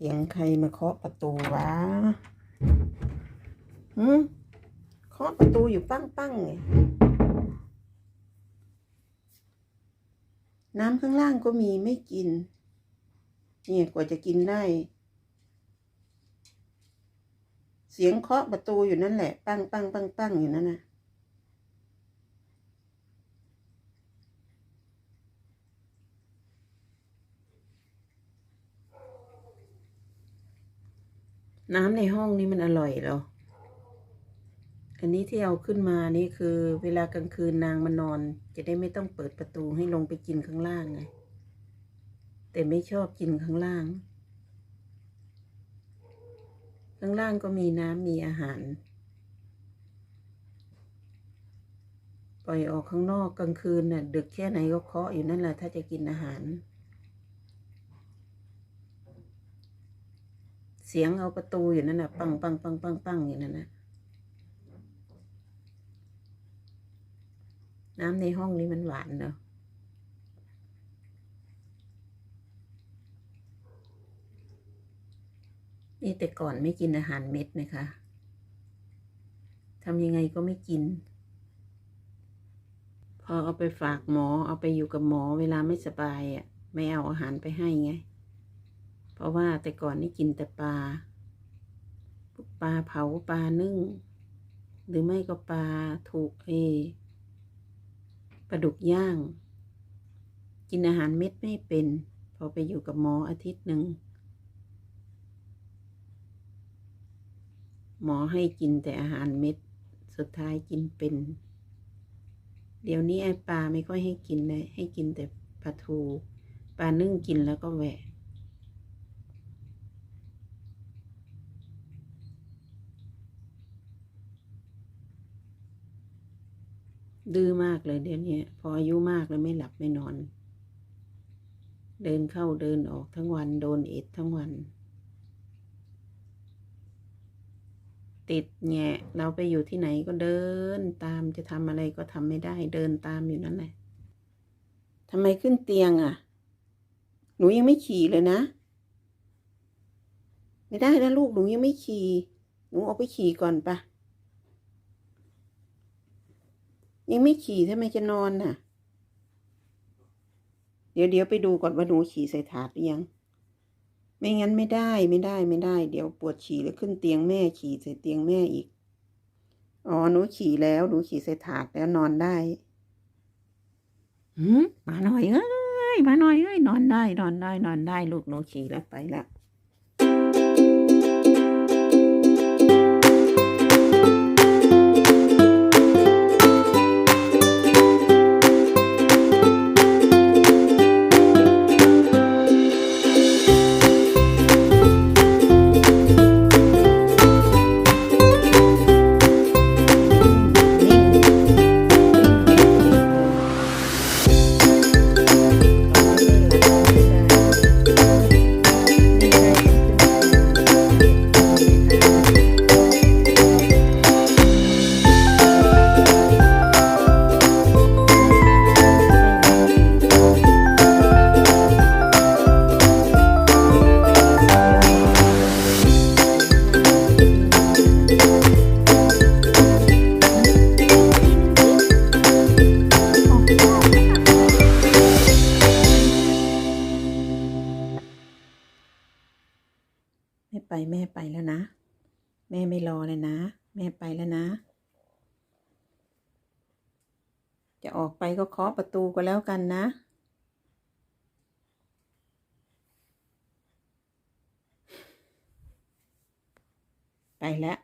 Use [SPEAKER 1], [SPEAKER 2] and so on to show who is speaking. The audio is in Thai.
[SPEAKER 1] เสียงใครมาเคาะประตูวะหืมเคาะประตูอยู่ปั้งปั้งๆไงน้ำข้างล่างก็มีไม่กิน เนี่ยกว่าจะกินได้ เสียงเคาะประตูอยู่นั่นแหละ ปั้งปั้งปั้งปั้งอยู่นั่นนะ น้ำในห้องนี้มันอร่อยเหรอ อันนี้ที่เอาขึ้นมานี่คือ เวลากลางคืนนางมานอน จะได้ไม่ต้องเปิดประตูให้ลงไปกินข้างล่างไง แต่ไม่ชอบกินข้างล่าง ข้างล่างก็มีน้ำมีอาหาร ปล่อยออกข้างนอกกลางคืนน่ะ ดึกแค่ไหนก็เคาะอยู่นั่นแหละถ้าจะกินอาหาร เสียงเอาประตูอยู่นั่นน่ะปังปังปังปังปังอยู่นั่นน่ะน้ำในห้องนี้มันหวานเนาะนี่แต่ก่อนไม่กินอาหารเม็ดนะคะทำยังไงก็ไม่กิน พอเอาไปฝากหมอ เอาไปอยู่กับหมอเวลาไม่สบายอะ ไม่เอาอาหารไปให้ไง เพราะว่าแต่ก่อนนี่กินแต่ปลาปลาเผาปลานึ่ง หรือไม่ก็ปลาถูกเอปลาดุกย่าง กินอาหารเม็ดไม่เป็น พอไปอยู่กับหมออาทิตย์หนึ่งหมอให้กินแต่อาหารเม็ด สุดท้ายกินเป็น เดี๋ยวนี้ไอ้ปลาไม่ค่อยให้กินเลยให้กินแต่ปลาทู ปลานึ่งกินแล้วก็แหวะ ดื้อมากเลยเดี๋ยวนี้พออายุมากแล้วไม่หลับไม่นอน เดินเข้าเดินออกทั้งวันโดนเอ็ดทั้งวัน ติดแงะเราไปอยู่ที่ไหนก็เดินตามจะทำอะไรก็ทำไม่ได้ เดินตามอยู่นั่นแหละทำไมขึ้นเตียงอะ หนูยังไม่ขี่เลยนะ ไม่ได้นะลูกหนูยังไม่ขี่หนูออกไปขี่ก่อนปะ ยังไม่ขี่ทำไมจะนอนน่ะ เดี๋ยวเดี๋ยวไปดูก่อนว่าหนูขี่ใส่ถาดหรือยัง ไม่งั้นไม่ได้ไม่ได้ไม่ได้ เดี๋ยวปวดฉี่แล้วขึ้นเตียงแม่ขี่ใส่เตียงแม่อีก อ๋อหนูขี่แล้วหนูขี่ใส่ถาดแล้วนอนได้หืมมาหน่อยเอ้ยมาหน่อยเอ้ยนอนได้นอนได้นอนได้ลูกหนูขี่แล้วไปละ แม่ไปแม่ไปแล้วนะ แม่ไม่รอเลยนะ แม่ไปแล้วนะ จะออกไปก็เคาะประตูก็แล้วกันนะไปแล้ว